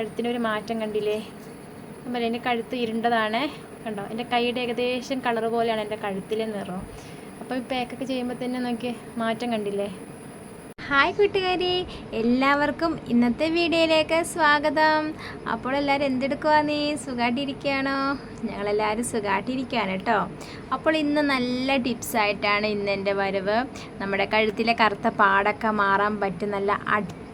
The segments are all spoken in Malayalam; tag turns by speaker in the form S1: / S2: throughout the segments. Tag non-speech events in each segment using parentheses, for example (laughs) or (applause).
S1: കഴുത്തിനൊരു മാറ്റം കണ്ടില്ലേ? അതുപോലെ എന്റെ കഴുത്ത് ഇരുണ്ടതാണ്. കണ്ടോ? എന്റെ കൈയുടെ ഏകദേശം കളർ പോലെയാണ് എന്റെ കഴുത്തിലെ നിറം. അപ്പോൾ ഈ പാക്കൊക്കെ ചെയ്യുമ്പോൾ തന്നെ നോക്കി മാറ്റം കണ്ടില്ലേ? ഹായ് കൂട്ടുകാരി എല്ലാവർക്കും ഇന്നത്തെ വീഡിയോയിലേക്ക് സ്വാഗതം. അപ്പോൾ എല്ലാവരും എന്തെടുക്കുക നീ സുഖമായിട്ടിരിക്കുകയാണോ ഞങ്ങളെല്ലാവരും സുഖമായിട്ടിരിക്കുകയാണ് കേട്ടോ. അപ്പോൾ ഇന്ന് നല്ല ടിപ്സ് ആയിട്ടാണ് ഇന്ന് എന്റെ വരവ്. നമ്മുടെ കഴുത്തിലെ കറുത്ത പാടൊക്കെ മാറാൻ പറ്റും നല്ല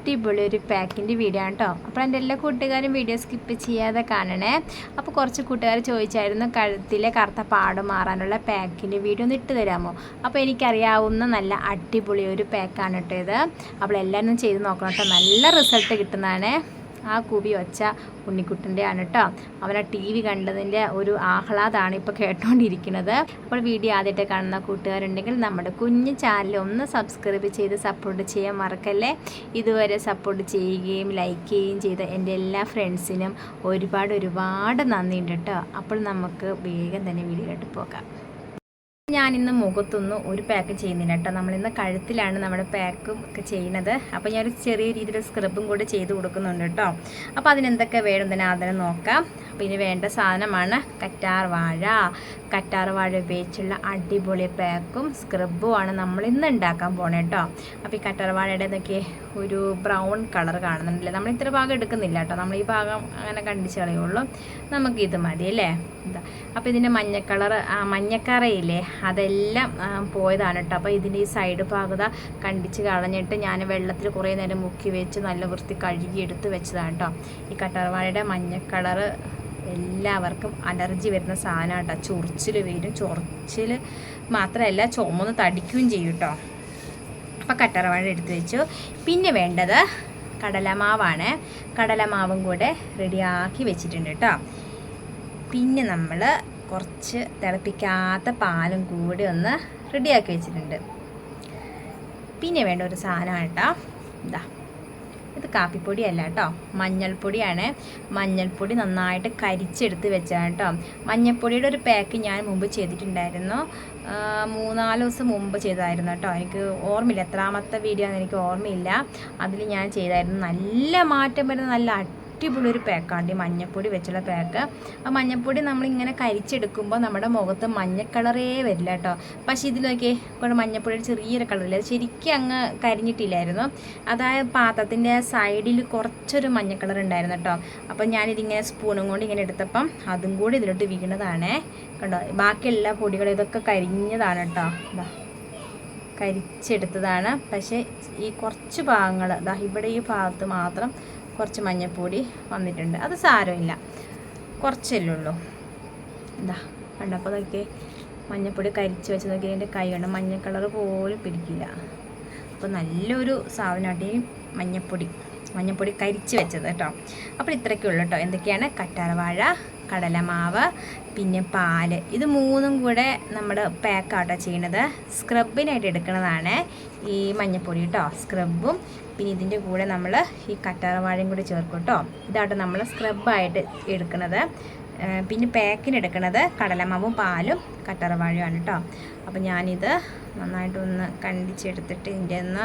S1: അടിപൊളി ഒരു പാക്കിന്റെ വീഡിയോ ആണ് കേട്ടോ അപ്പോൾ എന്റെ എല്ലാ കൂട്ടുകാരും വീഡിയോ സ്കിപ്പ് ചെയ്യാതെ കാണണേ. അപ്പോൾ കുറച്ച് കൂട്ടുകാർ ചോദിച്ചായിരുന്നു കഴുത്തിലെ കറുത്ത പാട് മാറാനുള്ള പാക്കിന്റെ വീഡിയോ ഒന്ന് ഇട്ട് തരാമോ? അപ്പോൾ എനിക്കറിയാവുന്ന നല്ല അടിപൊളി ഒരു പാക്കാണ് കേട്ടോ ഇത്. അപ്പോൾ എല്ലാവരും ചെയ്ത് നോക്കണം കേട്ടോ നല്ല റിസൾട്ട് കിട്ടുന്നതാണ്. ആ കുവി ഒച്ച ഉണ്ണിക്കുട്ടന്റെയാണ് കേട്ടോ അവനെ ടി വി കണ്ടതിന്റെ ഒരു ആഹ്ലാദമാണ് ഇപ്പോൾ കേട്ടോണ്ടിരിക്കുന്നത്. അപ്പോൾ വീഡിയോ ആദ്യമായിട്ട് കാണുന്ന കൂട്ടുകാരുണ്ടെങ്കിൽ നമ്മുടെ കുഞ്ഞു ചാനൽ ഒന്ന് സബ്സ്ക്രൈബ് ചെയ്ത് സപ്പോർട്ട് ചെയ്യാൻ മറക്കല്ലേ? ഇതുവരെ സപ്പോർട്ട് ചെയ്യുകയും ലൈക്ക് ചെയ്യുകയും ചെയ്ത എന്റെ എല്ലാ ഫ്രണ്ട്സിനും ഒരുപാട് ഒരുപാട് നന്ദിയുണ്ട് കേട്ടോ അപ്പോൾ നമുക്ക് വേഗം തന്നെ വീഡിയോയിലോട്ട് പോകാം. ഞാനിന്ന് മുഖത്തൊന്നും ഒരു പാക്ക് ചെയ്യുന്നില്ല കേട്ടോ. നമ്മളിന്ന് കഴുത്തിലാണ് നമ്മുടെ പാക്കും ഒക്കെ ചെയ്യുന്നത്. അപ്പോൾ ഞാനൊരു ചെറിയ രീതിയിൽ സ്ക്രബും കൂടി ചെയ്ത് കൊടുക്കുന്നുണ്ട് കേട്ടോ. അപ്പോൾ അതിനെന്തൊക്കെ വേണം തന്നെ അതിനെ നോക്കാം. അപ്പോൾ ഇതിന് വേണ്ട സാധനമാണ് കറ്റാർ വാഴ. കറ്റാർ വാഴ ഉപയോഗിച്ചുള്ള അടിപൊളി പാക്കും സ്ക്രബുമാണ് നമ്മൾ ഇന്ന് ഉണ്ടാക്കാൻ പോണേ കേട്ടോ. അപ്പോൾ ഈ കറ്റാർ വാഴയുടെ ഇതൊക്കെ ഒരു ബ്രൗൺ കളർ കാണുന്നുണ്ടല്ലേ? നമ്മൾ ഇത്ര ഭാഗം എടുക്കുന്നില്ല കേട്ടോ. നമ്മൾ ഈ ഭാഗം അങ്ങനെ കണ്ടിച്ച് കളയുള്ളൂ നമുക്ക് ഇത് മതി അല്ലേ? അപ്പോൾ ഇതിന്റെ മഞ്ഞ കളർ മഞ്ഞക്കറയില്ലേ? അതെല്ലാം പോയതാണ് കേട്ടോ അപ്പോൾ ഇതിന്റെ ഈ സൈഡ് ഭാഗത കണ്ടിച്ച് കളഞ്ഞിട്ട് ഞാൻ വെള്ളത്തിൽ കുറേ നേരം മുക്കി വെച്ച് നല്ല വൃത്തി കഴുകി എടുത്ത് വെച്ചതാണ് കേട്ടോ ഈ കട്ടർവാഴയുടെ മഞ്ഞ എല്ലാവർക്കും അലർജി വരുന്ന സാധനമാണ് കേട്ടോ ചൊറിച്ചിൽ വരും. ചൊറിച്ചിൽ മാത്രമല്ല ചുമന്ന് തടിക്കുകയും ചെയ്യും കേട്ടോ അപ്പോൾ കട്ടറവാഴ എടുത്ത് വെച്ചു. പിന്നെ വേണ്ടത് കടലമാവാണ്. കടലമാവും കൂടെ റെഡിയാക്കി വെച്ചിട്ടുണ്ട് കേട്ടോ പിന്നെ നമ്മൾ കുറച്ച് തിളപ്പിക്കാത്ത പാലും കൂടി ഒന്ന് റെഡിയാക്കി വെച്ചിട്ടുണ്ട്. പിന്നെ വേണ്ട ഒരു സാധനമാണ് കേട്ടോ ഇതാ ഇത് കാപ്പിപ്പൊടിയല്ല കേട്ടോ. മഞ്ഞൾപ്പൊടിയാണ്. മഞ്ഞൾപ്പൊടി നന്നായിട്ട് കരിച്ചെടുത്ത് വെച്ചാണ് കേട്ടോ. മഞ്ഞൾപ്പൊടിയുടെ ഒരു പാക്ക് ഞാൻ മുമ്പ് ചെയ്തിട്ടുണ്ടായിരുന്നു. മൂന്നാൽ ദിവസം മുമ്പ് ചെയ്തായിരുന്നു കേട്ടോ. എനിക്ക് ഓർമ്മയില്ല. എത്രാമത്തെ വീഡിയോ ആണെന്ന് എനിക്ക് ഓർമ്മയില്ല. അതിൽ ഞാൻ ചെയ്തായിരുന്നു. നല്ല മാറ്റം വരുന്ന നല്ല അടിപൊളി ഒരു പാക്കാണ്. ഈ മഞ്ഞപ്പൊടി വെച്ചുള്ള പാക്ക്. ആ മഞ്ഞപ്പൊടി നമ്മളിങ്ങനെ കരിച്ചെടുക്കുമ്പോൾ നമ്മുടെ മുഖത്ത് മഞ്ഞ കളറേ വരില്ല കേട്ടോ. പക്ഷേ ഇതിലൊക്കെ കുറേ മഞ്ഞപ്പൊടിയുടെ ചെറിയൊരു കളറില്ല? ശരിക്കും അങ്ങ് കരിഞ്ഞിട്ടില്ലായിരുന്നു. അതായത് പാത്രത്തിന്റെ സൈഡിൽ കുറച്ചൊരു മഞ്ഞ കളർ ഉണ്ടായിരുന്നു കേട്ടോ. അപ്പം ഞാനിതിങ്ങനെ സ്പൂണും കൊണ്ട് ഇങ്ങനെ എടുത്തപ്പം അതും കൂടി ഇതിലോട്ട് വീണതാണേ. കണ്ടോ? ബാക്കി എല്ലാ പൊടികളും ഇതൊക്കെ കരിഞ്ഞതാണ് കേട്ടോ. കരിച്ചെടുത്തതാണ്. പക്ഷേ ഈ കുറച്ച് ഭാഗങ്ങൾ ഇവിടെ ഈ ഭാഗത്ത് മാത്രം കുറച്ച് മഞ്ഞൾപ്പൊടി വന്നിട്ടുണ്ട്. അത് സാരമില്ല. കുറച്ചല്ലേ ഉള്ളൂ. എന്താ കണ്ടപ്പോൾ അതൊക്കെ മഞ്ഞൾപ്പൊടി കരിച്ച് വെച്ച് നോക്കി എന്റെ കൈ കണ്ട? മഞ്ഞ കളർ പോലും പിടിക്കില്ല. അപ്പോൾ നല്ലൊരു സാധനമായിട്ട് ഈ മഞ്ഞൾപ്പൊടി മഞ്ഞൾപ്പൊടി കരിച്ച് വെച്ചത് കേട്ടോ. അപ്പോൾ ഇത്രയൊക്കെ ഉള്ളൂ കേട്ടോ. എന്തൊക്കെയാണ്? കറ്റാർവാഴ കടലമാവ് പിന്നെ പാൽ. ഇത് മൂന്നും കൂടെ നമ്മൾ പാക്കാട്ടോ ചെയ്യണത്. സ്ക്രബിനായിട്ട് എടുക്കുന്നതാണ് ഈ മഞ്ഞൾപ്പൊടി കേട്ടോ. സ്ക്രബും പിന്നെ ഇതിന്റെ കൂടെ നമ്മൾ ഈ കറ്റാർവാഴയും കൂടി ചേർക്കും കേട്ടോ ഇതാട്ടോ നമ്മൾ സ്ക്രബായിട്ട് എടുക്കുന്നത് പിന്നെ പാക്കിന് എടുക്കുന്നത് കടലമാവും പാലും കറ്റാർവാഴയുമാണ് കേട്ടോ അപ്പോൾ ഞാനിത് നന്നായിട്ടൊന്ന് കണ്ടിച്ചെടുത്തിട്ട് ഇതിന്റെ ഒന്ന്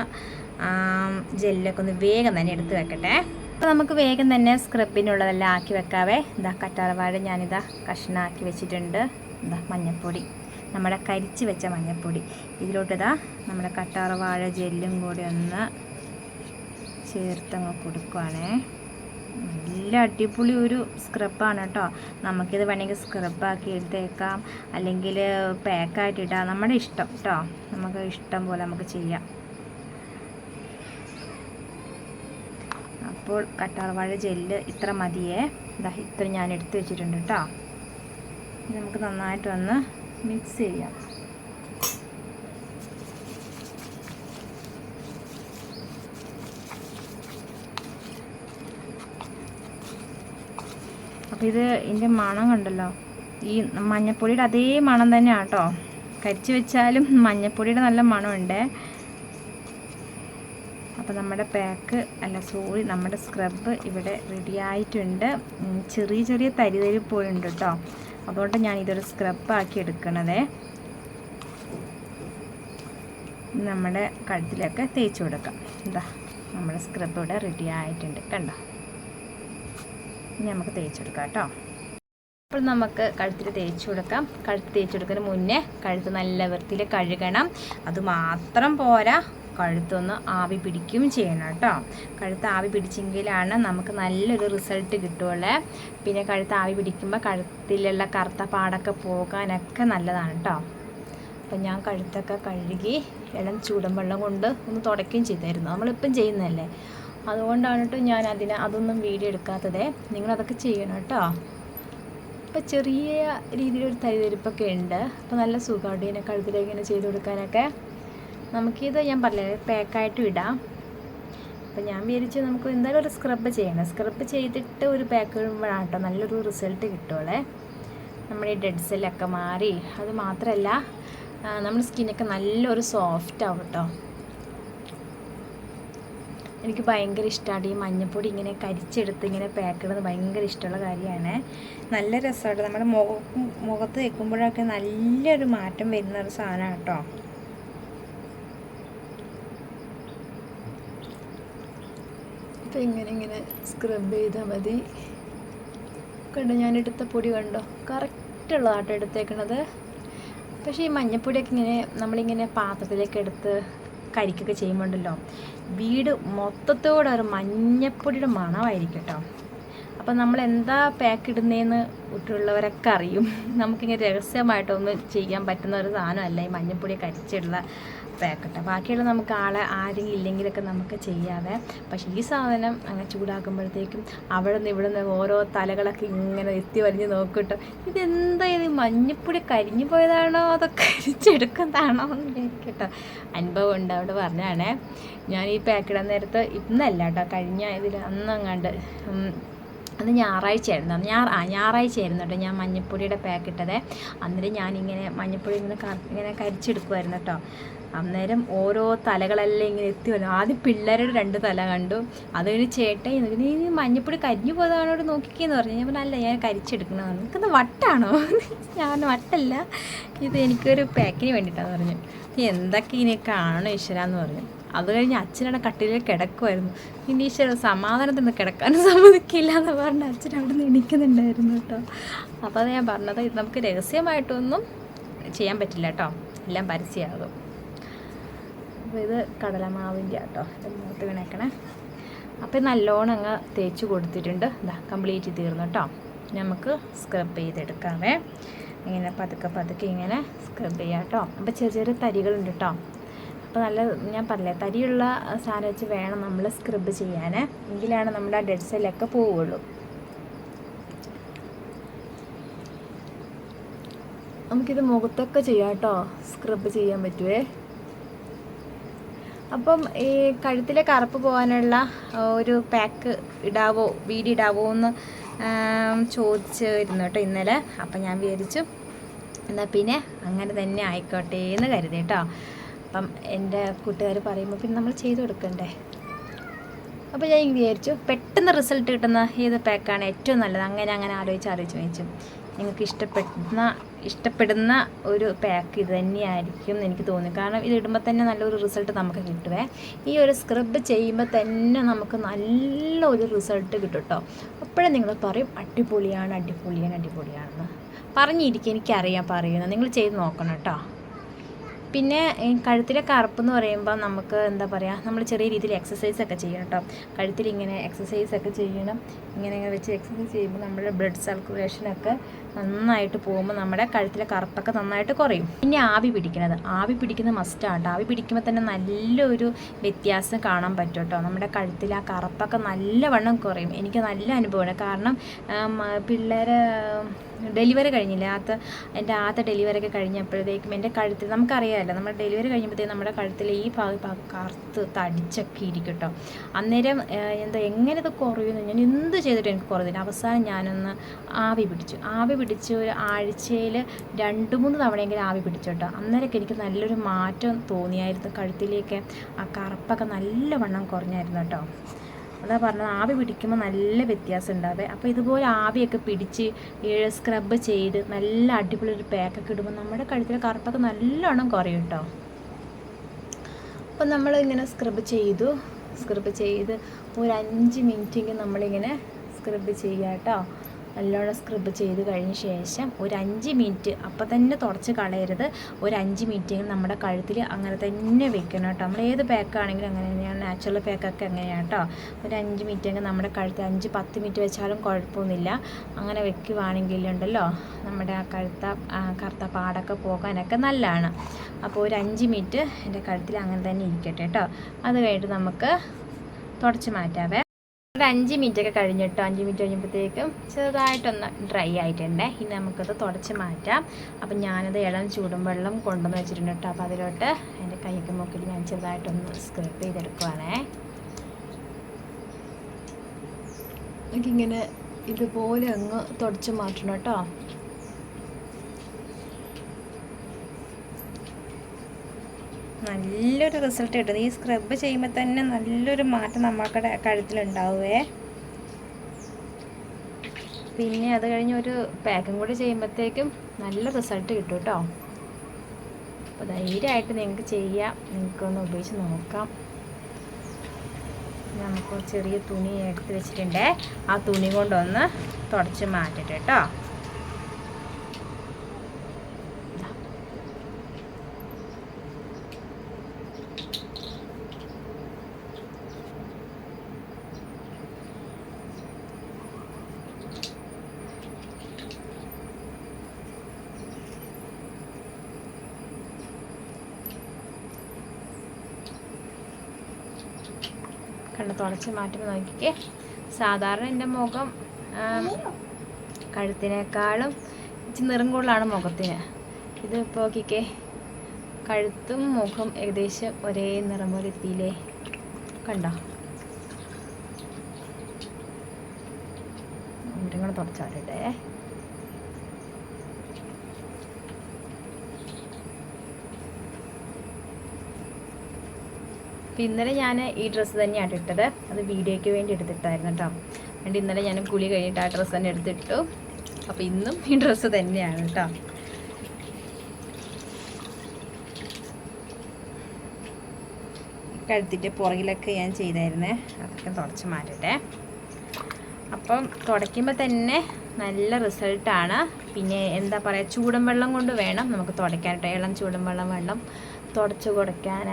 S1: ജെല്ലൊക്കെ ഒന്ന് വേഗം തന്നെ എടുത്ത് വെക്കട്ടെ. അപ്പോൾ നമുക്ക് വേഗം തന്നെ സ്ക്രബിനുള്ളതെല്ലാം ആക്കി വെക്കാവേ. ഇതാ കറ്റാർവാഴ ഞാനിതാ കഷ്ണാക്കി വെച്ചിട്ടുണ്ട്. ഇതാ മഞ്ഞൾപ്പൊടി നമ്മുടെ കരിച്ച് വെച്ച മഞ്ഞൾപ്പൊടി ഇതിലോട്ടിതാ നമ്മുടെ കറ്റാർവാഴ ജെല്ലും കൂടി ഒന്ന് ചേർത്തങ്ങ് കൊടുക്കുവാണേ. നല്ല അടിപൊളി ഒരു സ്ക്രബാണ് കേട്ടോ നമുക്കിത് വേണമെങ്കിൽ സ്ക്രബാക്കി എടുത്തേക്കാം. അല്ലെങ്കിൽ പാക്കായിട്ട് ഇടാം. നമ്മുടെ ഇഷ്ടം കേട്ടോ നമുക്ക് ഇഷ്ടം പോലെ നമുക്ക് ചെയ്യാം. അപ്പോൾ കട്ടാർവാഴ ജെല്ല് ഇത്ര മതിയേ. ഇതാ ഇത്ര ഞാൻ എടുത്തു വെച്ചിട്ടുണ്ട് കേട്ടോ നമുക്ക് നന്നായിട്ടൊന്ന് മിക്സ് ചെയ്യാം. അപ്പോൾ ഇത് ഇതിന്റെ മണം കണ്ടല്ലോ. ഈ മഞ്ഞപ്പൊടിയുടെ അതേ മണം തന്നെയാണ് കേട്ടോ കരിച്ച് വെച്ചാലും മഞ്ഞപ്പൊടിയുടെ നല്ല മണമുണ്ട്. അപ്പോൾ നമ്മുടെ പാക്ക് അല്ല സോറി നമ്മുടെ സ്ക്രബ് ഇവിടെ റെഡി ആയിട്ടുണ്ട്. ചെറിയ ചെറിയ തരി തരി പോയിട്ടുണ്ട് കേട്ടോ. അതുകൊണ്ട് ഞാൻ ഇതൊരു സ്ക്രബാക്കി എടുക്കണതേ. നമ്മുടെ കഴുത്തിലൊക്കെ തേച്ച് കൊടുക്കാം. എന്താ നമ്മുടെ സ്ക്രബ് ഇവിടെ റെഡി ആയിട്ടുണ്ട്. കണ്ടോ? ഇനി നമുക്ക് തേച്ചെടുക്കാം കേട്ടോ. അപ്പോൾ നമുക്ക് കഴുത്തിൽ തേച്ച് കൊടുക്കാം. കഴുത്ത് തേച്ച് കൊടുക്കുന്നതിന് മുന്നേ കഴുത്ത് നല്ല വൃത്തിയിൽ കഴുകണം. അതുമാത്രം പോരാ കഴുത്തൊന്ന് ആവി പിടിക്കുകയും ചെയ്യണം കേട്ടോ. കഴുത്ത് ആവി പിടിച്ചെങ്കിലാണ് നമുക്ക് നല്ലൊരു റിസൾട്ട് കിട്ടുള്ളേ. പിന്നെ കഴുത്ത് ആവി പിടിക്കുമ്പോൾ കഴുത്തിലുള്ള കറുത്ത പാടൊക്കെ പോകാനൊക്കെ നല്ലതാണ് കേട്ടോ. അപ്പം ഞാൻ കഴുത്തൊക്കെ കഴുകി ഇളം ചൂടൻ വെള്ളം കൊണ്ട് ഒന്ന് തുടയ്ക്കുകയും ചെയ്തായിരുന്നു. നമ്മളിപ്പം ചെയ്യുന്നതല്ലേ? അതുകൊണ്ടാണ് കേട്ടോ ഞാൻ അതിനെ അതൊന്നും വീഡിയോ എടുക്കാത്തത്. നിങ്ങളതൊക്കെ ചെയ്യണം കേട്ടോ. ഇപ്പം ചെറിയ രീതിയിലൊരു തരിതരിപ്പൊക്കെ ഉണ്ട്. അപ്പോൾ നല്ല സുഖമാണ് ഇതിനെ കഴുത്തിലേക്ക് ഇങ്ങനെ ചെയ്ത് കൊടുക്കാനൊക്കെ. നമുക്കിത് ഞാൻ പറഞ്ഞത് പാക്കായിട്ടും ഇടാം. അപ്പോൾ ഞാൻ വിചാരിച്ചു നമുക്ക് എന്തായാലും ഒരു സ്ക്രബ് ചെയ്യണം. സ്ക്രബ് ചെയ്തിട്ട് ഒരു പാക്ക് ഇടുമ്പോഴാണ് കേട്ടോ നല്ലൊരു റിസൾട്ട് കിട്ടുള്ളേ. നമ്മുടെ ഈ ഡെഡ് സെല്ലൊക്കെ മാറി. അത് മാത്രമല്ല നമ്മുടെ സ്കിന്നൊക്കെ നല്ലൊരു സോഫ്റ്റ് ആവും കേട്ടോ. എനിക്ക് ഭയങ്കര ഇഷ്ടമാണ് ഈ മഞ്ഞപ്പൊടി ഇങ്ങനെ കരിച്ചെടുത്ത് ഇങ്ങനെ പാക്ക് ഇടുന്നത് ഭയങ്കര ഇഷ്ടമുള്ള കാര്യമാണ്. നല്ല രസമാണ് നമ്മുടെ മുഖം മുഖത്ത് വെക്കുമ്പോഴൊക്കെ നല്ലൊരു മാറ്റം വരുന്ന ഒരു സാധനമാണ് കേട്ടോ. അപ്പം ഇങ്ങനെ ഇങ്ങനെ സ്ക്രബ് ചെയ്താൽ മതി. കണ്ടോ ഞാൻ എടുത്ത പൊടി കണ്ടോ? കറക്റ്റുള്ളതാട്ടോ എടുത്തേക്കണത്. പക്ഷേ ഈ മഞ്ഞപ്പൊടിയൊക്കെ ഇങ്ങനെ നമ്മളിങ്ങനെ പാത്രത്തിലേക്ക് എടുത്ത് കരിക്കൊക്കെ ചെയ്യുമ്പോണ്ടല്ലോ. വീട് മൊത്തത്തോടെ ഒരു മഞ്ഞപ്പൊടിയുടെ മണമായിരിക്കും കേട്ടോ അപ്പം നമ്മൾ എന്താ പാക്ക് ഇടുന്നതെന്ന് ഉള്ളവരൊക്കെ അറിയും. നമുക്കിങ്ങനെ രഹസ്യമായിട്ടൊന്നും ചെയ്യാൻ പറ്റുന്ന ഒരു സാധനമല്ല ഈ മഞ്ഞപ്പൊടി കരിച്ചുള്ള പാക്കറ്റ് ബാക്കിയുള്ള നമുക്ക് ആളെ ആരെങ്കിലും ഇല്ലെങ്കിലൊക്കെ നമുക്ക് ചെയ്യാതെ പക്ഷേ ഈ സാധനം അങ്ങനെ ചൂടാക്കുമ്പോഴത്തേക്കും അവിടെ നിന്ന് ഇവിടെ നിന്ന് ഓരോ തലകളൊക്കെ ഇങ്ങനെ എത്തി വലിഞ്ഞ് നോക്കിട്ടോ. ഇതെന്താ ഇത്? മഞ്ഞപ്പൊടി കരിഞ്ഞു പോയതാണോ? അതോ കരിച്ചെടുക്കുന്നതാണോ എന്ന് അനുഭവം ഉണ്ട് അവിടെ പറഞ്ഞാണേ ഞാൻ ഈ പാക്കിടാൻ നേരത്ത് ഇന്നല്ല കേട്ടോ കഴിഞ്ഞ ഇതിൽ അന്നങ്ങാണ്ട് അന്ന് ഞായറാഴ്ചയായിരുന്നു. ഞായർ ആ ഞായറാഴ്ചയായിരുന്നു കേട്ടോ ഞാൻ മഞ്ഞപ്പൊടിയുടെ പാക്കിട്ടത് അന്നേരം ഞാനിങ്ങനെ മഞ്ഞപ്പൊടി ഇങ്ങനെ ഇങ്ങനെ കരിച്ചെടുക്കുമായിരുന്നു കേട്ടോ. അന്നേരം ഓരോ തലകളെല്ലാം ഇങ്ങനെ എത്തി വന്നു. ആദ്യം പിള്ളേരുടെ രണ്ട് തല കണ്ടു. അത് കഴിഞ്ഞ് ചേട്ടൻ നീ മഞ്ഞപ്പൊടി കരിഞ്ഞു പോയതാണോട് നോക്കിക്കെന്ന് പറഞ്ഞു. ഞാൻ പറഞ്ഞു അല്ല ഞാൻ കരിച്ചെടുക്കണമെന്ന് നിനക്കെന്താ വട്ടാണോ? (laughs) ഞാൻ വട്ടല്ല. ഇത് എനിക്കൊരു പാക്കിന് വേണ്ടിയിട്ടാന്ന് പറഞ്ഞു. എന്തൊക്കെ ഇനി കാണണം ഈശ്വരാന്ന് പറഞ്ഞു. അത് കഴിഞ്ഞ് അച്ഛനവിടെ കട്ടിലിൽ കിടക്കുമായിരുന്നു ഇനി ഈശ്വര സമാധാനത്തിന് കിടക്കാനും (laughs) സമ്മതിക്കില്ല എന്ന് പറഞ്ഞ അച്ഛൻ അവിടെ നിന്ന് എണീക്കുന്നുണ്ടായിരുന്നു കേട്ടോ. അപ്പോൾ അത് ഞാൻ പറഞ്ഞത് ഇത് നമുക്ക് രഹസ്യമായിട്ടൊന്നും ചെയ്യാൻ പറ്റില്ല കേട്ടോ. എല്ലാം പരസ്യമാകും. അപ്പോൾ ഇത് കടലമാവിന്റെ ആട്ടോ. ഇത് മുഖത്ത് വീണേക്കണേ. അപ്പോൾ നല്ലോണം അങ്ങ് തേച്ച് കൊടുത്തിട്ടുണ്ട്. ഇതാ കംപ്ലീറ്റ് തീർന്നു കേട്ടോ നമുക്ക് സ്ക്രബ് ചെയ്തെടുക്കാവേ. ഇങ്ങനെ പതുക്കെ പതുക്കെ ഇങ്ങനെ സ്ക്രബ് ചെയ്യാം കേട്ടോ അപ്പോൾ ചെറിയ ചെറിയ തരികളുണ്ട് കേട്ടോ അപ്പോൾ നല്ല ഞാൻ പറഞ്ഞില്ലേ തരിയുള്ള സാധനം വെച്ച് വേണം നമ്മൾ സ്ക്രബ് ചെയ്യാൻ എങ്കിലാണ് നമ്മുടെ ആ ഡെഡ് സെല്ലൊക്കെ പോവുള്ളൂ. നമുക്കിത് മുഖത്തൊക്കെ ചെയ്യാം കേട്ടോ സ്ക്രബ് ചെയ്യാൻ പറ്റുമേ അപ്പം ഈ കഴുത്തിലെ കറുപ്പ് പോകാനുള്ള ഒരു പാക്ക് ഇടാവോ വീടിടാവോ എന്ന് ചോദിച്ചിരുന്നു കേട്ടോ ഇന്നലെ. അപ്പം ഞാൻ വിചാരിച്ചു എന്നാൽ പിന്നെ അങ്ങനെ തന്നെ ആയിക്കോട്ടെ എന്ന് കരുതി കേട്ടോ. അപ്പം എന്റെ കൂട്ടുകാർ പറയുമ്പോൾ പിന്നെ നമ്മൾ ചെയ്ത് കൊടുക്കണ്ടേ? അപ്പോൾ ഞാൻ വിചാരിച്ചു പെട്ടെന്ന് റിസൾട്ട് കിട്ടുന്ന ഏത് പാക്കാണ് ഏറ്റവും നല്ലത്? അങ്ങനെ അങ്ങനെ ആലോചിച്ച് ആലോചിച്ച് വാങ്ങിച്ചു നിങ്ങൾക്ക് ഇഷ്ടപ്പെടുന്ന ഇഷ്ടപ്പെടുന്ന ഒരു പാക്ക് ഇത് തന്നെയായിരിക്കും എന്ന് എനിക്ക് തോന്നി കാരണം ഇത് ഇടുമ്പോൾ തന്നെ നല്ലൊരു റിസൾട്ട് നമുക്ക് കിട്ടുവേ. ഈ ഒരു സ്ക്രബ് ചെയ്യുമ്പോൾ തന്നെ നമുക്ക് നല്ല ഒരു റിസൾട്ട് കിട്ടും കേട്ടോ അപ്പോഴേ നിങ്ങൾ പറയും അടിപൊളിയാണ് അടിപൊളിയാണ് അടിപൊളിയാണെന്ന്. പറഞ്ഞിരിക്കും എനിക്കറിയാം പറയുന്നത്. നിങ്ങൾ ചെയ്ത് നോക്കണം കേട്ടോ. പിന്നെ കഴുത്തിലെ കറുപ്പ് എന്ന് പറയുമ്പോൾ നമുക്ക് എന്താ പറയുക നമ്മൾ ചെറിയ രീതിയിൽ എക്സസൈസ് ഒക്കെ ചെയ്യണം കേട്ടോ. കഴുത്തിൽ ഇങ്ങനെ എക്സസൈസ് ഒക്കെ ചെയ്യണം. ഇങ്ങനെ ഇങ്ങനെ വെച്ച് എക്സസൈസ് ചെയ്യുമ്പോൾ നമ്മുടെ ബ്ലഡ് സർക്കുലേഷനൊക്കെ നന്നായിട്ട് പോകുമ്പോൾ നമ്മുടെ കഴുത്തിലെ കറുപ്പൊക്കെ നന്നായിട്ട് കുറയും. പിന്നെ ആവി പിടിക്കുന്നത്. ആവി പിടിക്കുന്നത് മസ്റ്റാണ് ആവി പിടിക്കുമ്പോൾ തന്നെ നല്ലൊരു വ്യത്യാസം കാണാൻ പറ്റും കേട്ടോ നമ്മുടെ കഴുത്തിലെ ആ കറുപ്പൊക്കെ നല്ലവണ്ണം കുറയും. എനിക്ക് നല്ല അനുഭവമാണ്. കാരണം പിള്ളേരെ ഡെലിവറി കഴിഞ്ഞില്ലേ? ആത്ത എന്റെ ആത്ത ഡെലിവറി ഒക്കെ കഴിഞ്ഞപ്പോഴത്തേക്കും എന്റെ കഴുത്തിൽ നമുക്കറിയാമല്ലോ നമ്മുടെ ഡെലിവറി കഴിഞ്ഞപ്പോഴത്തേക്കും നമ്മുടെ കഴുത്തിൽ ഈ ഭാഗം കറുത്ത് തടിച്ചൊക്കെ ഇരിക്കും കേട്ടോ അന്നേരം എന്താ എങ്ങനെ ഇത് കുറയുമെന്ന് ഞാൻ എന്ത് ചെയ്തിട്ട് എനിക്ക് കുറയുന്നില്ല. അവസാനം ഞാനൊന്ന് ആവി പിടിച്ചു. ആവി പിടിച്ച് ഒരു ആഴ്ചയിൽ രണ്ട് മൂന്ന് തവണയെങ്കിലും ആവി പിടിച്ചോട്ടോ അന്നേരമൊക്കെ എനിക്ക് നല്ലൊരു മാറ്റം തോന്നിയായിരുന്നു. കഴുത്തിലേക്ക് ആ കറുപ്പൊക്കെ നല്ല വണ്ണം കുറഞ്ഞായിരുന്നു കേട്ടോ. അതാ പറഞ്ഞത് ആവി പിടിക്കുമ്പോൾ നല്ല വ്യത്യാസം ഉണ്ടാവേ. അപ്പോൾ ഇതുപോലെ ആവിയൊക്കെ പിടിച്ച് സ്ക്രബ് ചെയ്ത് നല്ല അടിപൊളി ഒരു പാക്കൊക്കെ ഇടുമ്പോൾ നമ്മുടെ കഴുത്തിലെ കറുപ്പൊക്കെ നല്ലോണം കുറയും കേട്ടോ. അപ്പോൾ നമ്മൾ ഇങ്ങനെ സ്ക്രബ് ചെയ്തു. സ്ക്രബ് ചെയ്ത് ഒരു അഞ്ച് മിനിറ്റെങ്കിലും നമ്മളിങ്ങനെ സ്ക്രബ് ചെയ്യുക കേട്ടോ. നല്ലോണം സ്ക്രബ് ചെയ്ത് കഴിഞ്ഞ ശേഷം ഒരു അഞ്ച് മിനിറ്റ് അപ്പം തന്നെ തുടച്ച് കളയരുത്. ഒരു അഞ്ച് മിനിറ്റ് നമ്മുടെ കഴുത്തിൽ അങ്ങനെ തന്നെ വെക്കണം കേട്ടോ. നമ്മൾ ഏത് പാക്കാണെങ്കിലും അങ്ങനെ തന്നെയാണ് നാച്ചുറൽ പാക്കൊക്കെ അങ്ങനെയാണ് കേട്ടോ. ഒരു അഞ്ച് മിനിറ്റ് എങ്കിൽ നമ്മുടെ കഴുത്ത് അഞ്ച് പത്ത് മിനിറ്റ് വെച്ചാലും കുഴപ്പമൊന്നുമില്ല അങ്ങനെ വെക്കുവാണെങ്കിലുണ്ടല്ലോ നമ്മുടെ ആ കഴുത്ത കറുത്ത പാടൊക്കെ പോകാനൊക്കെ നല്ലതാണ്. അപ്പോൾ ഒരു അഞ്ച് മിനിറ്റ് എന്റെ കഴുത്തിൽ അങ്ങനെ തന്നെ ഇരിക്കട്ടെ കേട്ടോ. അത് കഴിഞ്ഞിട്ട് നമുക്ക് തുടച്ച് മാറ്റാവേ. ഒരു അഞ്ച് മിനിറ്റ് ഒക്കെ കഴിഞ്ഞിട്ടോ അഞ്ച് മിനിറ്റ് കഴിഞ്ഞപ്പോഴത്തേക്കും ചെറുതായിട്ടൊന്ന് ഡ്രൈ ആയിട്ടുണ്ട്. ഇനി നമുക്കത് തുടച്ച് മാറ്റാം. അപ്പം ഞാനത് ഇളം ചൂടും വെള്ളം കൊണ്ടുവന്ന് വെച്ചിട്ടുണ്ട് കേട്ടോ. അപ്പോൾ അതിലോട്ട് എന്റെ കൈയൊക്കെ നോക്കിയിട്ട് ഞാൻ ചെറുതായിട്ടൊന്ന് സ്ക്രബ് ചെയ്തെടുക്കുവാണേ. എനിക്കിങ്ങനെ ഇതുപോലെ അങ്ങ് തുടച്ച് മാറ്റണം കേട്ടോ. നല്ലൊരു റിസൾട്ട് കിട്ടും. ഈ സ്ക്രബ് ചെയ്യുമ്പോൾ തന്നെ നല്ലൊരു മാറ്റം നമ്മളുടെ കഴുത്തിലുണ്ടാവുമേ പിന്നെ അത് കഴിഞ്ഞ് ഒരു പാക്കും കൂടി ചെയ്യുമ്പോഴത്തേക്കും നല്ല റിസൾട്ട് കിട്ടും കേട്ടോ അപ്പോൾ ധൈര്യമായിട്ട് നിങ്ങൾക്ക് ചെയ്യാം. നിങ്ങൾക്കൊന്ന് ഉപയോഗിച്ച് നോക്കാം. നമുക്ക് ചെറിയ തുണി എടുത്ത് വെച്ചിട്ടുണ്ടേ. ആ തുണി കൊണ്ടൊന്ന് തുടച്ച് മാറ്റിട്ട് കേട്ടോ കണ്ണ് തുടച്ച് മാറ്റുമ്പോൾ നോക്കിക്കേ. സാധാരണ എന്റെ മുഖം കഴുത്തിനേക്കാളും ഇച്ചിരി നിറം കൂടുതലാണ് മുഖത്തിന്. ഇത് ഇപ്പോൾ നോക്കിക്കേ. കഴുത്തും മുഖം ഏകദേശം ഒരേ നിറം പോലെ എത്തിയില്ലേ കണ്ടോ? ഇവിടെ കൂടെ അപ്പോൾ ഇന്നലെ ഞാൻ ഈ ഡ്രസ്സ് തന്നെയാണ് ഇട്ടത്. അത് വീഡിയോയ്ക്ക് വേണ്ടി എടുത്തിട്ടായിരുന്നു കേട്ടോ. അതുകൊണ്ട് ഇന്നലെ ഞാൻ കുളി കഴിഞ്ഞിട്ട് ആ ഡ്രസ്സ് തന്നെ എടുത്തിട്ടു. അപ്പോൾ ഇന്നും ഈ ഡ്രസ്സ് തന്നെയാണ് കേട്ടോ. കഴുത്തിന്റെ പുറകിലൊക്കെ ഞാൻ ചെയ്തായിരുന്നേ. അതൊക്കെ തുടച്ച് മാറ്റട്ടെ. അപ്പം തുടയ്ക്കുമ്പോൾ തന്നെ നല്ല റിസൾട്ടാണ് പിന്നെ എന്താ പറയുക ചൂടൻ വെള്ളം കൊണ്ട് വേണം നമുക്ക് തുടയ്ക്കാനായിട്ട് ഇളം ചൂടൻ വെള്ളം വെള്ളം തുടച്ച് കൊടുക്കാൻ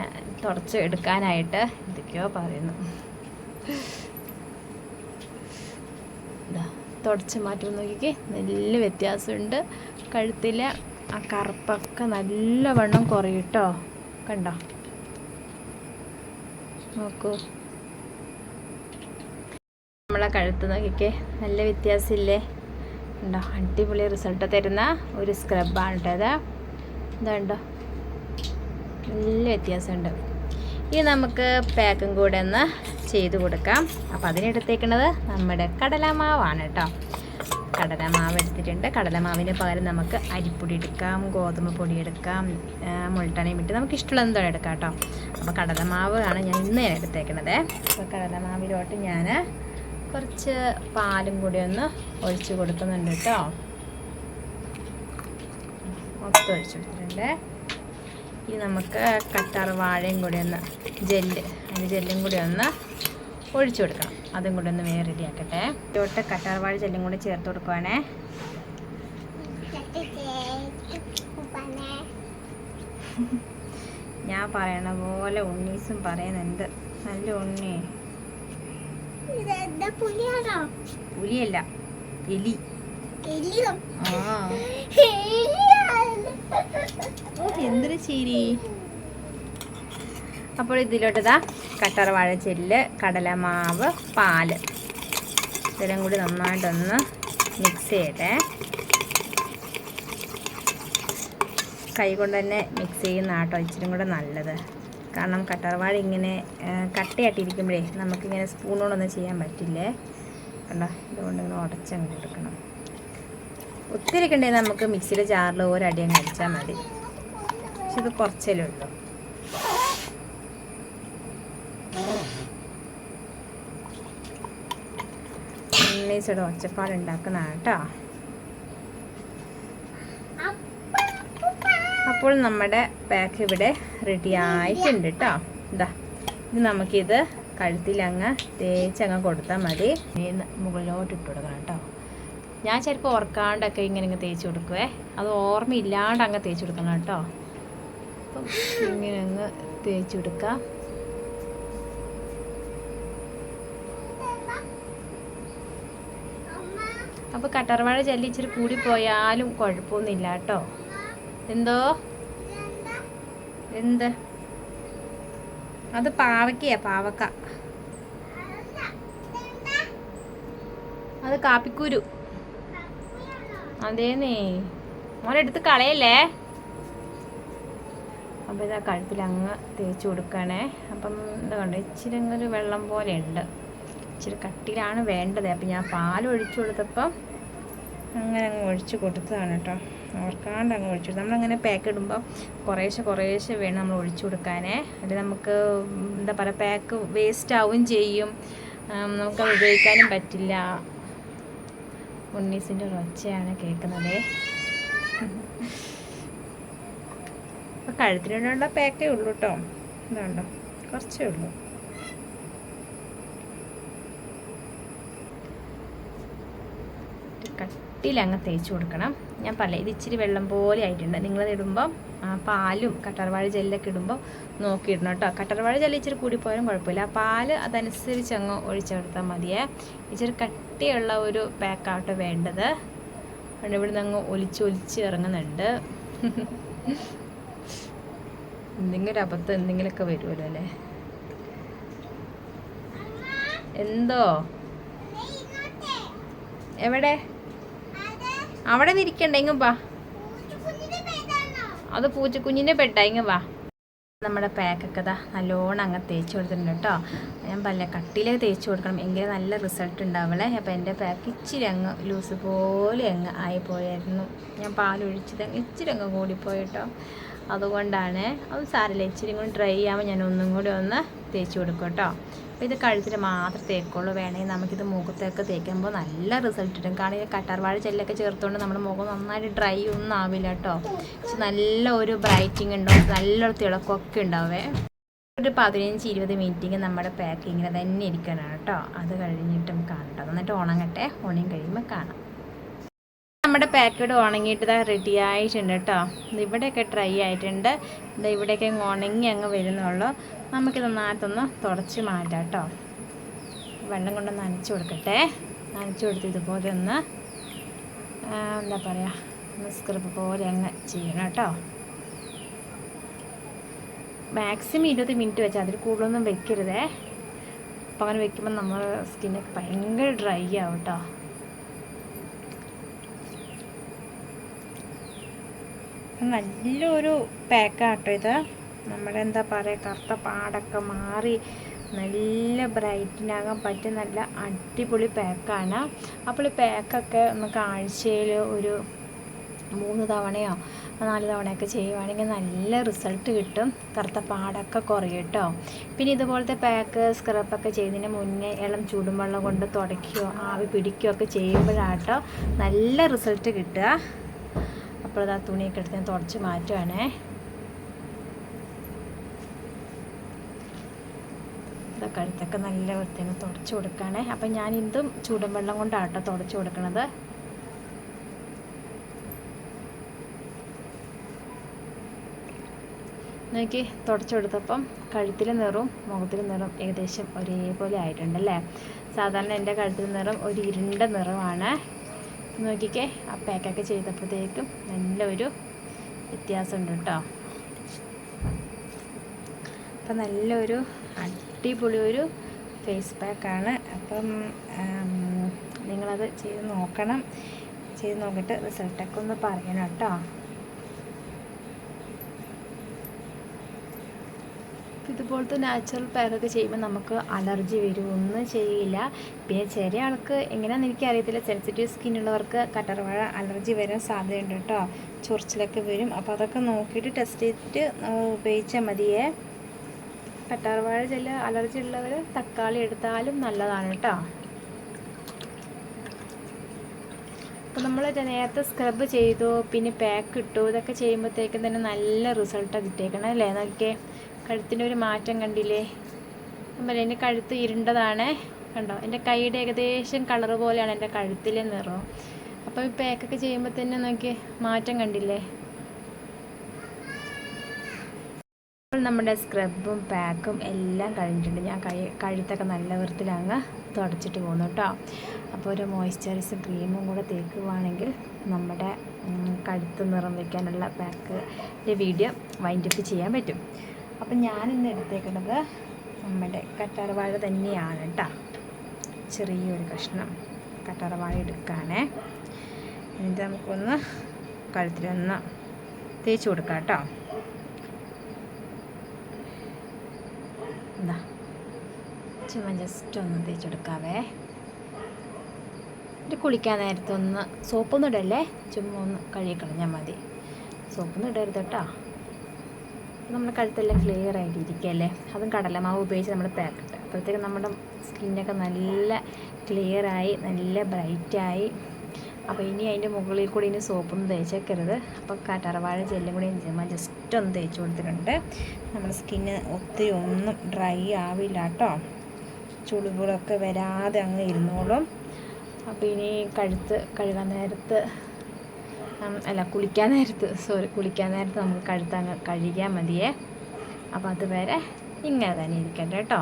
S1: തുടച്ച് എടുക്കാനായിട്ട് എന്തൊക്കെയോ പറയുന്നു. തുടച്ച് മാറ്റി നോക്കിക്കേ. നല്ല വ്യത്യാസമുണ്ട്. കഴുത്തിലെ ആ കറുപ്പൊക്കെ നല്ലവണ്ണം കുറയും കണ്ടോ? നോക്കൂ. നമ്മളെ കഴുത്ത് നോക്കിക്കേ. നല്ല വ്യത്യാസമില്ലേ? ഉണ്ടോ അടിപൊളി റിസൾട്ട് തരുന്ന ഒരു സ്ക്രബാണ് കേട്ടോ ഇത്. ഇതുണ്ടോ നല്ല വ്യത്യാസമുണ്ട്. ഇനി നമുക്ക് പാക്കും കൂടെ ഒന്ന് ചെയ്ത് കൊടുക്കാം. അപ്പോൾ അതിനെടുത്തേക്കുന്നത് നമ്മുടെ കടലമാവാണ് കേട്ടോ. കടലമാവ് എടുത്തിട്ടുണ്ട്. കടലമാവിന് പകരം നമുക്ക് അരിപ്പൊടി എടുക്കാം ഗോതമ്പ് പൊടി എടുക്കാം മുൾട്ടണയും ഇട്ട് നമുക്ക് ഇഷ്ടമുള്ള എന്തോ എടുക്കാം കേട്ടോ. അപ്പോൾ കടലമാവ് ആണ് ഞാൻ ഇന്ന് ഞാൻ എടുത്തേക്കണത്. അപ്പോൾ കടലമാവിലോട്ട് ഞാൻ കുറച്ച് പാലും കൂടി ഒന്ന് ഒഴിച്ച് കൊടുക്കുന്നുണ്ട് കേട്ടോ. മൊത്തം ഒഴിച്ച് കൊടുത്തിട്ടുണ്ട്. ഇനി നമുക്ക് കറ്റാർ വാഴയും കൂടി ഒന്ന് ജെല്ല് അതിന്റെ ജെല്ലും കൂടി ഒന്ന് ഒഴിച്ചു കൊടുക്കണം. അതും കൂടി ഒന്ന് വേറെ റെഡി ആക്കട്ടെ. തൊട്ട് കറ്റാർ വാഴ ജെല്ലും കൂടി ചേർത്ത് കൊടുക്കുവാണേ. ഞാൻ പറയണ പോലെ ഉണ്ണീസും പറയുന്നുണ്ട്. നല്ല ഉണ്ണി. പുലിയല്ല എലി. ആ. ചിരി. അപ്പോൾ ഇതിലോട്ടതാ കട്ടർ വാഴച്ചെല്ല് കടലമാവ് പാൽ. ഇതെല്ലാം കൂടി നന്നായിട്ടൊന്ന് മിക്സ് ചെയ്യട്ടെ. കൈ കൊണ്ട് തന്നെ മിക്സ് ചെയ്യുന്ന ആട്ടോ ഇച്ചിരി കൂടെ നല്ലത്. കാരണം കട്ടറവാഴ ഇങ്ങനെ കട്ടയായിട്ടിരിക്കുമ്പോഴേ നമുക്കിങ്ങനെ സ്പൂൺ ചെയ്യാൻ പറ്റില്ലേ? കണ്ടോ ഇതുകൊണ്ട് ഇങ്ങനെ ഉടച്ചങ്ങ് കൊടുക്കണം ഒത്തിരി ഒക്കെ നമുക്ക് മിക്സിയുടെ ചാറിൽ ഒരടിയങ്ങ് അടിച്ചാൽ മതി. ഇത് കുറച്ചല്ലേ ഉള്ളൂ. ഉണ്ണീസയുടെ ഒച്ചപ്പാട് ഉണ്ടാക്കുന്നതാണ് കേട്ടോ. അപ്പോൾ നമ്മുടെ പാക്ക് ഇവിടെ റെഡി ആയിട്ടുണ്ട് കേട്ടോ. ഇതാ ഇത് നമുക്കിത് കഴുത്തിലങ്ങ് തേച്ചങ്ങ് കൊടുത്താൽ മതി. മുകളിലോട്ട് ഇട്ട് കൊടുക്കണം കേട്ടോ. ഞാൻ ചിലപ്പോൾ ഓർക്കാണ്ടൊക്കെ ഇങ്ങനെ ഇങ്ങ് തേച്ച് കൊടുക്കുവേ. അത് ഓർമ്മയില്ലാണ്ട് അങ്ങ് തേച്ച് കൊടുക്കണം കേട്ടോ. അപ്പം ഇങ്ങനെ അങ്ങ് തേച്ച് കൊടുക്കാം അപ്പോൾ കട്ടർവാഴ ജെല്ലി ഇച്ചിരി കൂടി പോയാലും കുഴപ്പമൊന്നുമില്ല കേട്ടോ. എന്തോ? എന്ത്? അത് പാവയ്ക്കയാ പാവക്ക. അത് കാപ്പിക്കുരു. അതേന്നേ. മോനെടുത്ത് കളയല്ലേ? അപ്പോൾ ഇതാ കഴുത്തിൽ അങ്ങ് തേച്ച് കൊടുക്കണേ. അപ്പം എന്താ കണ്ടോ ഇച്ചിരി അങ്ങൊരു വെള്ളം പോലെ ഉണ്ട്. ഇച്ചിരി കട്ടിയിലാണ് വേണ്ടത്. അപ്പം ഞാൻ പാൽ ഒഴിച്ചു കൊടുത്തപ്പം അങ്ങനെ അങ്ങ് ഒഴിച്ച് കൊടുത്തതാണ് കേട്ടോ. ഓർക്കാണ്ട് അങ്ങ് ഒഴിച്ചു നമ്മളങ്ങനെ പാക്ക് ഇടുമ്പോൾ കുറേശ്ശെ കുറേശ്ശെ വേണം നമ്മൾ ഒഴിച്ചു കൊടുക്കാനേ. അത് നമുക്ക് എന്താ പറയുക പാക്ക് വേസ്റ്റ് ആവുകയും ചെയ്യും. നമുക്ക് ഉപയോഗിക്കാനും പറ്റില്ല. ഉണ്ണീസിന്റെ ഒരു ഒച്ചയാണ് കേൾക്കുന്നത് അപ്പോൾ കഴുത്തിനുള്ള പാക്കേ ഉള്ളൂ കേട്ടോ ഇതുണ്ടോ. കുറച്ചേ ഉള്ളൂ. അങ്ങ് തേച്ച് കൊടുക്കണം. ഞാൻ പറയില്ല ഇത് ഇച്ചിരി വെള്ളം പോലെ ആയിട്ടുണ്ട്. നിങ്ങളത് ഇടുമ്പോൾ പാലും കട്ടർവാഴ ജെല്ലൊക്കെ ഇടുമ്പോൾ നോക്കിയിടണം കേട്ടോ കട്ടർവാഴ ജെല്ല് ഇച്ചിരി കൂടിപ്പോയാലും കുഴപ്പമില്ല. ആ പാൽ അതനുസരിച്ച് അങ്ങ് ഒഴിച്ചെടുത്താൽ മതിയേ. ഇച്ചിരി കട്ടിയുള്ള ഒരു പാക്കാവട്ടെ വേണ്ടത്. അതുകൊണ്ട് ഇവിടുന്ന് അങ്ങ് ഒലിച്ച് ഇറങ്ങുന്നുണ്ട്. (laughs) എന്തെങ്കിലും അബദ്ധം എന്തെങ്കിലുമൊക്കെ വരുമല്ലോ അല്ലേ? എന്തോ? എവിടെ? അവിടെ നിൽക്കണ്ട ഇങ്ങ് വാ. അത് പൂച്ചക്കുഞ്ഞിന്റെ പെട്ട ഇങ്ങ് വാ. നമ്മുടെ പാക്കൊക്കെ ഇതാ നല്ലോണം അങ്ങ് തേച്ച് കൊടുത്തിട്ടുണ്ട് കേട്ടോ. ഞാൻ പല കട്ടിയിലേക്ക് തേച്ച് കൊടുക്കണം. എങ്കിലേ നല്ല റിസൾട്ട് ഉണ്ടാവുള്ളേ. അപ്പോൾ എന്റെ പാക്ക് ഇച്ചിരി അങ്ങ് ലൂസ് പോലെ അങ്ങ് ആയി പോയായിരുന്നു. ഞാൻ പാലൊഴിച്ചത് ഇച്ചിരി അങ്ങ് കൂടിപ്പോയി കേട്ടോ. അതുകൊണ്ടാണ് അത് സാരമില്ല ഇച്ചിരി കൂടി ഡ്രൈ ആകുമ്പോൾ ഞാൻ ഒന്നും കൂടി ഒന്ന് തേച്ച് കൊടുക്കും കേട്ടോ. അപ്പോൾ ഇത് കഴുത്തിൽ മാത്രം തേക്കുള്ളൂ. വേണമെങ്കിൽ നമുക്കിത് മുഖത്തൊക്കെ തേക്കുമ്പോൾ നല്ല റിസൾട്ട് കിട്ടും. കാരണം ഇത് കട്ടാർവാഴ ചെല്ലൊക്കെ ചേർത്തുകൊണ്ട് നമ്മുടെ മുഖം നന്നായിട്ട് ഡ്രൈ ഒന്നും ആവില്ല കേട്ടോ. നല്ല ഒരു ബ്രൈറ്റിങ് ഉണ്ടാവും നല്ലൊരു തിളക്കമൊക്കെ ഉണ്ടാവേ. ഒരു പതിനഞ്ച് ഇരുപത് മിനിറ്റിങ് നമ്മുടെ പാക്കിങ്ങിന് തന്നെ ഇരിക്കണം കേട്ടോ. അത് കഴിഞ്ഞിട്ടും കാണട്ടോ. എന്നിട്ട് ഉണങ്ങട്ടെ. ഉണങ്ങി കഴിയുമ്പോൾ കാണാം. നമ്മുടെ പാക്കഡ് ഉണങ്ങിയിട്ട് ഇതാ റെഡി ആയിട്ടുണ്ട് കേട്ടോ ഇവിടെയൊക്കെ ഡ്രൈ ആയിട്ടുണ്ട്. ഇത് ഇവിടെയൊക്കെ ഉണങ്ങി അങ്ങ് വരുന്നുള്ളൂ. നമുക്കിത് നന്നായിട്ടൊന്ന് തുടച്ച് മാറ്റാം കേട്ടോ വെള്ളം കൊണ്ട് നനച്ചു കൊടുക്കട്ടെ. നനച്ചു കൊടുത്ത് ഇതുപോലെ ഒന്ന് എന്താ പറയുക സ്ക്രബ് പോലെ അങ്ങ് ചെയ്യണം കേട്ടോ മാക്സിമം ഇരുപത് മിനിറ്റ് വെച്ചാൽ അതിൽ കൂടുതലൊന്നും വെക്കരുതേ. അപ്പോൾ അങ്ങനെ വെക്കുമ്പോൾ നമ്മൾ സ്കിന്നൊക്കെ ഭയങ്കര ഡ്രൈ ആവും കേട്ടോ നല്ലൊരു പാക്കാട്ടോ ഇത്. നമ്മുടെ എന്താ പറയുക കറുത്ത പാടൊക്കെ മാറി നല്ല ബ്രൈറ്റിനാകാൻ പറ്റിയ നല്ല അടിപൊളി പാക്കാണ്. അപ്പോൾ ഈ പാക്കൊക്കെ നമുക്ക് ആഴ്ചയിൽ ഒരു മൂന്ന് തവണയോ നാല് തവണയൊക്കെ ചെയ്യുവാണെങ്കിൽ നല്ല റിസൾട്ട് കിട്ടും. കറുത്ത പാടൊക്കെ കുറയും കേട്ടോ പിന്നെ ഇതുപോലത്തെ പാക്ക് സ്ക്രബൊക്കെ ചെയ്തതിന് മുന്നേ ഇളം ചൂടുവെള്ളം കൊണ്ട് തുടയ്ക്കുകയോ ആവി പിടിക്കുകയോ ഒക്കെ ചെയ്യുമ്പോഴാട്ടോ നല്ല റിസൾട്ട് കിട്ടുക. അപ്പോൾ അത് ആ തുണിയൊക്കെ എടുത്ത് ഞാൻ തുടച്ച് മാറ്റുവാണേ. കഴുത്തൊക്കെ നല്ല വൃത്തിയാണ് തുടച്ച് കൊടുക്കുകയാണേ. അപ്പം ഞാൻ ഇതും വെള്ളം കൊണ്ടാട്ടോ തുടച്ച് കൊടുക്കണത്. നോക്കി തുടച്ച് കൊടുത്തപ്പം കഴുത്തിൽ നിറവും മുഖത്തിൽ നിറവും ഏകദേശം ഒരേപോലെ ആയിട്ടുണ്ടല്ലേ സാധാരണ എന്റെ കഴുത്തിൽ നിറം ഒരു ഇരുണ്ട നിറമാണ്. നോക്കിക്കേ ആ പാക്കൊക്കെ ചെയ്തപ്പോഴത്തേക്കും നല്ലൊരു വ്യത്യാസമുണ്ട് കേട്ടോ. അപ്പം നല്ലൊരു അടിപൊളി ഒരു ഫേസ് പാക്കാണ് അപ്പം നിങ്ങളത് ചെയ്ത് നോക്കണം. ചെയ്ത് നോക്കിയിട്ട് റിസൾട്ടൊക്കെ ഒന്ന് പറയണം കേട്ടോ. ഇതുപോലത്തെ നാച്ചുറൽ പാക്കൊക്കെ ചെയ്യുമ്പോൾ നമുക്ക് അലർജി വരും. ഒന്നും ചെയ്യില്ല. പിന്നെ ചെറിയ ആൾക്ക് എങ്ങനെയാണെന്ന് എനിക്കറിയത്തില്ല. സെൻസിറ്റീവ് സ്കിന്നുള്ളവർക്ക് കട്ടർവാഴ അലർജി വരാൻ സാധ്യതയുണ്ട് കേട്ടോ. ചൊറിച്ചിലൊക്കെ വരും. അപ്പോൾ അതൊക്കെ നോക്കിയിട്ട് ടെസ്റ്റ് ചെയ്തിട്ട് ഉപയോഗിച്ചാൽ മതിയേ. കട്ടാർവാഴ ചില അലർജി ഉള്ളവർ തക്കാളി എടുത്താലും നല്ലതാണ് കേട്ടോ. അപ്പോൾ നമ്മൾ നേരത്തെ സ്ക്രബ് ചെയ്തു പിന്നെ പാക്ക് ഇട്ടു. ഇതൊക്കെ ചെയ്യുമ്പോഴത്തേക്കും തന്നെ നല്ല റിസൾട്ടാണ് കിട്ടിയേക്കണം അല്ലേ? നോക്കിയേ കഴുത്തിന്റെ ഒരു മാറ്റം കണ്ടില്ലേ? അതുപോലെ എന്റെ കഴുത്ത് ഇരുണ്ടതാണ്. കണ്ടോ? എന്റെ കൈയുടെ ഏകദേശം കളർ പോലെയാണ് എന്റെ കഴുത്തിലെ നിറം. അപ്പോൾ ഈ പാക്കൊക്കെ ചെയ്യുമ്പോൾ തന്നെ നോക്കി മാറ്റം കണ്ടില്ലേ? അപ്പോൾ നമ്മുടെ സ്ക്രബും പാക്കും എല്ലാം കഴിഞ്ഞിട്ടുണ്ട്. ഞാൻ കൈ കഴുത്തൊക്കെ നല്ല വൃത്തിലങ്ങ് തുടച്ചിട്ട് പോകുന്നു കേട്ടോ. അപ്പോൾ ഒരു മോയ്സ്ചറൈസും ക്രീമും കൂടെ തേക്കുവാണെങ്കിൽ നമ്മുടെ കഴുത്ത് നിറം വയ്ക്കാനുള്ള പാക്കിന്റെ വീഡിയോ വൈൻഡപ്പ് ചെയ്യാൻ പറ്റും. അപ്പം ഞാനിന്ന് എടുത്തേക്കുന്നത് നമ്മുടെ കറ്റാർവാഴ തന്നെയാണ് കേട്ടോ ചെറിയൊരു കഷ്ണം കറ്റാർവാഴ എടുക്കാനേ. എന്നിട്ട് നമുക്കൊന്ന് കഴുത്തിലൊന്ന് തേച്ച് കൊടുക്കാം കേട്ടോ എന്താ ചുമ്മാ ജസ്റ്റ് ഒന്ന് തേച്ചെടുക്കാവേ ഒരു കുളിക്കാൻ നേരത്തെ ഒന്ന് സോപ്പൊന്നും ഇടല്ലേ? ചുമ്മാ ഒന്ന് കഴുകിക്കളഞ്ഞാൽ മതി. സോപ്പൊന്നും ഇടരുത് കേട്ടോ നമ്മുടെ കഴുത്തെല്ലാം ക്ലിയർ ആയിട്ട് ഇരിക്കുകയല്ലേ അതും കടലമാവ് ഉപയോഗിച്ച് നമ്മൾ തേക്കട്ടെ അപ്പോഴത്തേക്ക് നമ്മുടെ സ്കിന്നൊക്കെ നല്ല ക്ലിയറായി നല്ല ബ്രൈറ്റായി അപ്പോൾ ഇനി അതിന്റെ മുകളിൽ കൂടി ഇനി സോപ്പൊന്നും തേച്ചേക്കരുത്. അപ്പോൾ കറ്ററവാഴ ജെല്ലും കൂടി ഞാൻ ജസ്റ്റ് ഒന്ന് തേച്ച് കൊടുത്തിട്ടുണ്ട്. നമ്മുടെ സ്കിന്ന് ഒത്തിരി ഒന്നും ഡ്രൈ ആവില്ല കേട്ടോ. ചുളിവുകളൊക്കെ വരാതെ അങ്ങ് ഇരുന്നോളും. അപ്പോൾ ഇനി കഴുത്ത് കഴുകാൻ നേരത്ത് അല്ല കുളിക്കാൻ നേരത്ത് സോറി കുളിക്കാൻ നേരത്ത് നമുക്ക് കഴുത്താൻ കഴുകിയാൽ മതിയേ. അപ്പോൾ അതുവരെ ഇങ്ങനെ തന്നെ ഇരിക്കട്ടെ കേട്ടോ.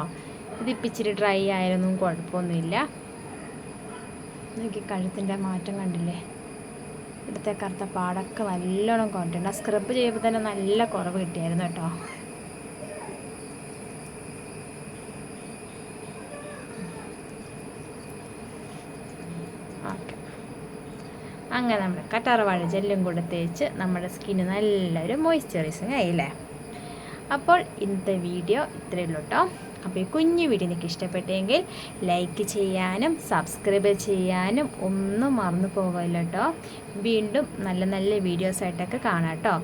S1: ഇതിപ്പോൾ ഇച്ചിരി ഡ്രൈ ആയാലൊന്നും കുഴപ്പമൊന്നുമില്ല. നോക്കി കഴുത്തിന്റെ മാറ്റം കണ്ടില്ലേ? ഇവിടുത്തെ കറുത്ത പാടൊക്കെ നല്ലോണം കുറഞ്ഞിട്ടുണ്ട് ആ സ്ക്രബ് ചെയ്യുമ്പോൾ തന്നെ നല്ല കുറവ് കിട്ടിയായിരുന്നു കേട്ടോ. അങ്ങനെ നമ്മൾ കറ്റാർവാഴ ജെല്ലും കൂടെ തേച്ച് നമ്മുടെ സ്കിന്ന് നല്ലൊരു മോയ്സ്ചറൈസിങ് ആയില്ലേ? അപ്പോൾ ഇന്നത്തെ വീഡിയോ ഇത്രയേ ഉള്ളൂ കേട്ടോ അപ്പോൾ ഈ കുഞ്ഞു വീഡിയോ നിങ്ങൾക്ക് ഇഷ്ടപ്പെട്ടെങ്കിൽ ലൈക്ക് ചെയ്യാനും സബ്സ്ക്രൈബ് ചെയ്യാനും ഒന്നും മറന്നു പോകില്ല കേട്ടോ വീണ്ടും നല്ല നല്ല വീഡിയോസായിട്ടൊക്കെ കാണാം കേട്ടോ